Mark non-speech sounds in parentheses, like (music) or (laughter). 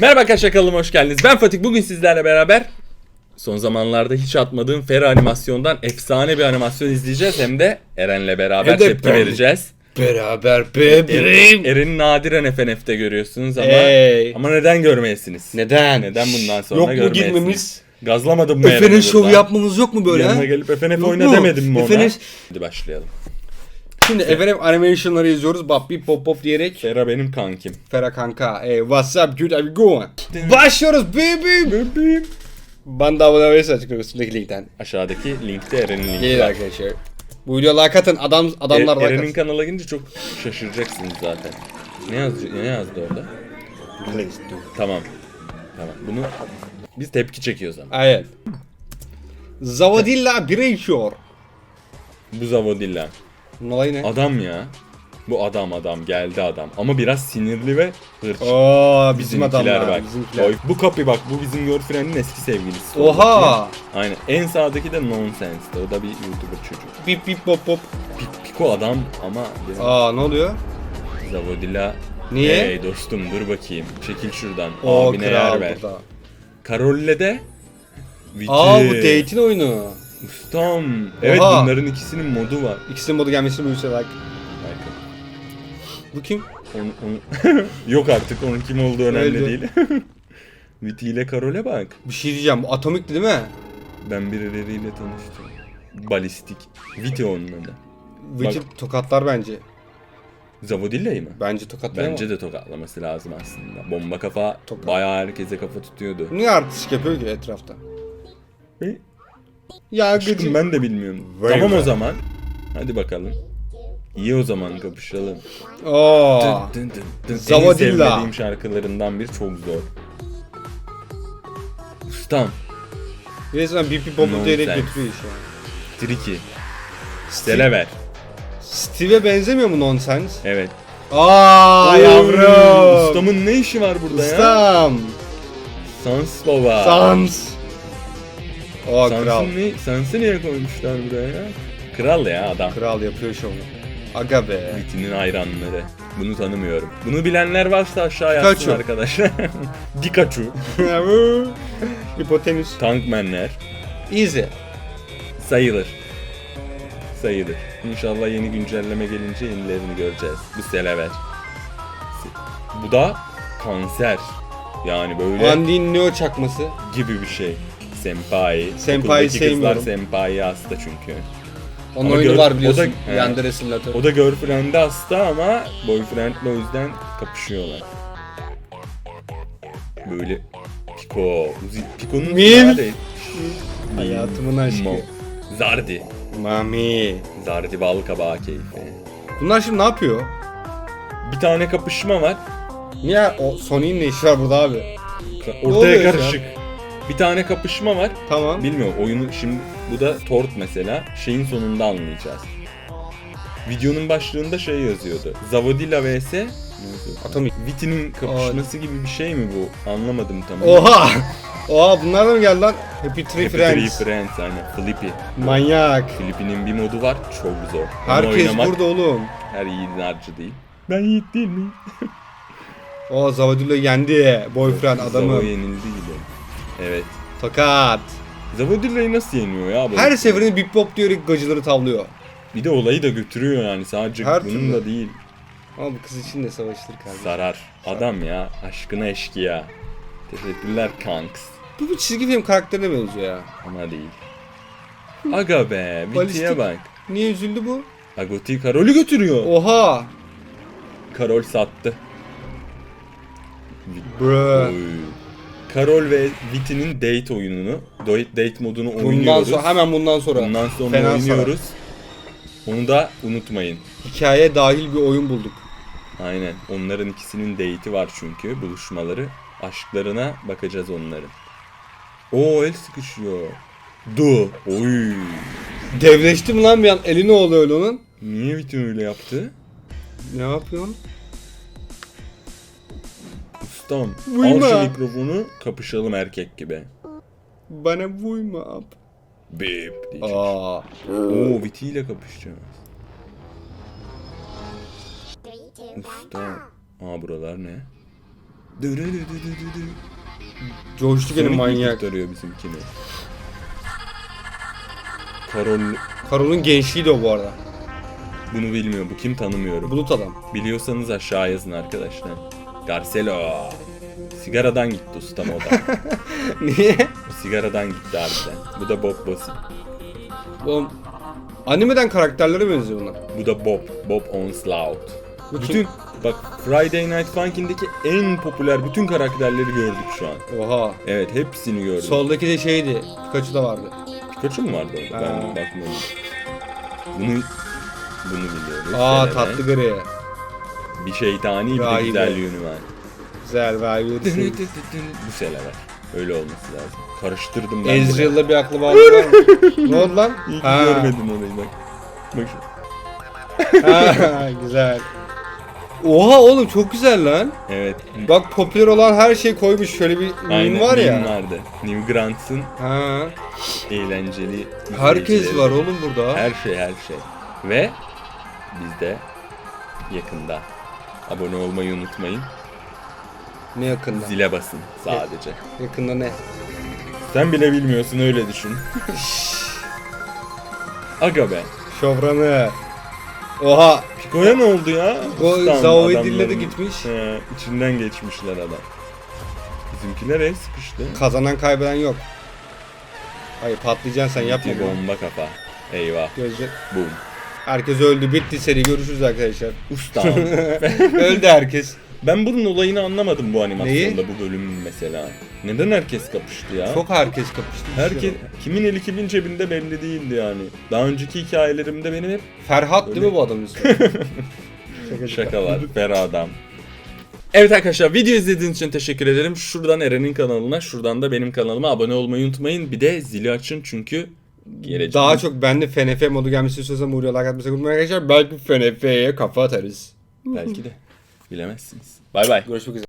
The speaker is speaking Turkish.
Merhaba arkadaşlar kanalıma hoş geldiniz. Ben Fatih. Bugün sizlerle beraber son zamanlarda hiç atmadığım Fera animasyondan efsane bir animasyon izleyeceğiz. Hem de Eren'le beraber Hem de tepki ben- vereceğiz. Beraber bebeğim. Eren'i nadiren FNF'te görüyorsunuz ama Hey. ama neden görmeyesiniz? Neden? Neden bundan sonra Yok mu görmeyesiniz? girmemiz? Gazlamadım mı Efe'nin Eren'i şovu burada? yapmamız yok mu böyle? Yanına ha? gelip FNF Yok oyna mu? demedim mi ona? FNF Hadi başlayalım. Şimdi efendim animationları izliyoruz. Bap bip pop pop diyerek. Fera benim kankim. Fera kanka. Hey what's up dude? How you going? Başlıyoruz bebeğim. Bebeğim. Bana da abone olursanız açıklama üstündeki linkten. Aşağıdaki linkte Eren'in linki Gelin var. arkadaşlar. Bu video like atın. Adam, adamlar E- like Eren'in kanala girince çok şaşıracaksınız zaten. Ne yazdı, ne yazdı orada? Please do. Tamam. Tamam. Bunu biz tepki çekiyoruz ama. Aynen. Zavadilla Breaker. Bu Zavodilla. Bunun olayı ne? Adam ya. Bu adam adam geldi adam. Ama biraz sinirli ve hırçın. Oo bizim Bizimkiler adamlar. bak. Bizimkiler. Oy, bu kapı bak bu bizim girlfriend'in eski sevgilisi. Oha. Aynen. En sağdaki de Nonsense'de. O da bir YouTuber çocuk. Bip bip pop pop. Pi- Piko adam ama biraz Aa ne oluyor? Zavodilla. Niye? Hey dostum dur bakayım. Çekil şuradan. O Abine yer kral ver. burada. Karol'le de Viti. Aa bu date'in oyunu. Ustam. Evet Oha. bunların ikisinin modu var. İkisinin modu gelmesini bu like. Bu kim? Onu, onu- (laughs) Yok artık onun kim olduğu önemli Öldü. değil. (laughs) Viti ile Karol'e bak. Bir şey diyeceğim. Bu atomikti değil mi? Ben birileriyle tanıştım. Balistik. Viti onun adı. Witch'i tokatlar bence. Zavodilla'yı mı? Bence tokatlar Bence de tokatlaması lazım aslında. Bomba kafa Tokat. bayağı herkese kafa tutuyordu. Niye artistik yapıyor ki etrafta? E, Ya aşkım gıcık. ben de bilmiyorum. Vay tamam be. o zaman. Hadi bakalım. İyi o zaman kapışalım. Oo. Dın dın dın dın. En Zavodilla. sevmediğim şarkılarından bir çok zor. Ustam. Resmen bip pop pop diyerek götürüyor işi. Tricky. Stele ver. Steve'e benzemiyor mu nonsense? Evet. Aa Oy, yavrum. Ustamın ne işi var burada ya? Ustam. Sans baba. Sans. O kral. Sans'ı niye koymuşlar buraya ya? Kral ya adam. Kral yapıyor şovunu. Aga be. Viti'nin hayranları. Bunu tanımıyorum. Bunu bilenler varsa aşağı yazsın Pikachu. arkadaşlar. (laughs) Pikachu. (laughs) Hipotenüs. Tankmenler. Easy. Sayılır. Sayılır. İnşallah yeni güncelleme gelince yenilerini göreceğiz. Bu selever. Bu da kanser. Yani böyle Andin Neo çakması. gibi bir şey. Senpai. Senpai'yi Okuldaki kızlar sevmiyorum. senpai hasta çünkü. Onun Ama oyunu gör- var o biliyorsun. da- he. Yandere Simulator. O da girlfriend'e hasta ama boyfriend'le o yüzden kapışıyorlar. Böyle. Uzi, Pico'nun Mil. silahı değil. Hayatımın aşkı. Mo. Zardi. Mami. Zardi bal kabağı keyfi. Bunlar şimdi ne yapıyor? Bir tane kapışma var. Niye o Sony'nin ne işi var burada abi? Oluyor Ortaya şu an? karışık. Bir tane kapışma var. Tamam. Bilmiyorum oyunu şimdi bu da Tort mesela. Şeyin sonunda anlayacağız. Videonun başlığında şey yazıyordu. Zavodilla vs Atomik. Viti'nin kapışması gibi bir şey mi bu? Anlamadım tam. Oha! Oha bunlar da mı geldi lan? Happy Tree Happy Friends. Tree Friends aynen. Flippy. Manyak. Flippy'nin bir modu var çok zor. Onu Herkes oynamak burada oğlum. her yiğidin harcı değil. Ben yiğit değil miyim? O Zavadilla yendi. Boyfriend adamı. yenildi gibi. Evet. Fakat. Zavodilla'yı nasıl yeniyor ya? bu? Her seferinde bip bop diyerek gacıları tavlıyor. Bir de olayı da götürüyor yani sadece Her bunun türlü. da değil. Ama bu kız için de savaştır kardeşim. Zarar. Adam ya. Aşkına eşkıya. Teşekkürler kanks. Bu bir çizgi film karakterine benziyor ya. Ama değil. Aga be. Viti'ye Balistik. bak. Niye üzüldü bu? Agoti Karol'ü götürüyor. Oha! Karol sattı. Oy. Karol ve Viti'nin date oyununu, date, modunu Bundan oynuyoruz. sonra hemen bundan sonra. Bundan sonra Fena oynuyoruz. Onu da unutmayın. Hikaye dahil bir oyun bulduk. Aynen. Onların ikisinin date'i var çünkü buluşmaları. Aşklarına bakacağız onların. Oo el sıkışıyor. Du. Oy. Devleşti mi lan bir an? Eli ne oldu öyle onun? Niye Viti öyle yaptı? Ne yapıyorsun? Ustam. Vurma. Al şu mikrofonu kapışalım erkek gibi. Bana vurma ab. Bip diyecek. Aa. Oo Viti ile kapışacağız. Usta. Aa buralar ne? Coştu benim Sonic manyak. kurtarıyor bizimkini. Karol Karol'un gençliği de o bu arada. bunu bilmiyor. Bu kim tanımıyorum. Bulut adam. Biliyorsanız aşağı yazın arkadaşlar. Garcelo. Sigaradan gitti ustam o da. (laughs) Niye? Sigaradan gitti harbiden. Bu da Bob Bossy. Oğlum animeden karakterlere benziyor bunlar. Bu da Bob. Bob Onslaught. Bu kim? Bütün bak Friday Night Funkin'deki en popüler bütün karakterleri gördük şu an. Oha. Evet hepsini gördük. Soldaki de şeydi. Pikachu da vardı. Pikachu mu vardı orada? Ben Ha. bakmadım. Bunu bunu biliyoruz. Aa Selene. tatlı gri. Bir şeytani bir de Rahibe. güzel yönü var. Güzel vay bir Bu Sele var. Öyle olması lazım. Karıştırdım ben buraya. Bir aklı var ne oldu lan? İyi ki Ha. görmedin orayı bak. Bak şu. ha, (laughs) güzel. Oha oğlum çok güzel lan. Evet. Bak popüler olan her şey koymuş. Şöyle bir Aynen, meme var ya. meme vardı. New Grants'ın Ha. eğlenceli Herkes izleyicileri. var oğlum burada. Her şey her şey. Ve biz de yakında abone olmayı unutmayın. Ne yakında? Zile basın sadece. Yakında ne? Sen bile bilmiyorsun öyle düşün. (laughs) Aga be. Şovranı. Oha. Piko'ya ne oldu ya? O Ustam Zao'yu adamların- dilledi gitmiş. He, içinden geçmişler adam. Bizimkiler el sıkıştı. Kazanan kaybeden yok. Hayır patlayacaksın sen yapma. Bir bunu. bomba kafa. Eyvah. Gözce. Boom. Herkes öldü. Bitti seri. Görüşürüz arkadaşlar. Ustam. (laughs) öldü herkes. ben bunun olayını anlamadım bu animasyonda Neyi? bu bölümün mesela. Neden herkes kapıştı ya? Çok herkes kapıştı. Herkes kimin eli kimin cebinde belli değildi yani. Daha önceki hikayelerimde benim hep Ferhat değil Öyle. mi bu adamın ismi? (laughs) Şaka şakalar, Ferah'dan. Evet arkadaşlar video izlediğiniz için teşekkür ederim. Şuradan Eren'in kanalına, şuradan da benim kanalıma abone olmayı unutmayın. Bir de zili açın çünkü gelecek. Daha çok ben de FNF modu gelmesi istiyorsam Uğur'ya like atmayı sakın unutmayın arkadaşlar. Belki FNF'ye kafa atarız. Belki de. (laughs) Bilemezsiniz. Bay bay. Görüşmek üzere.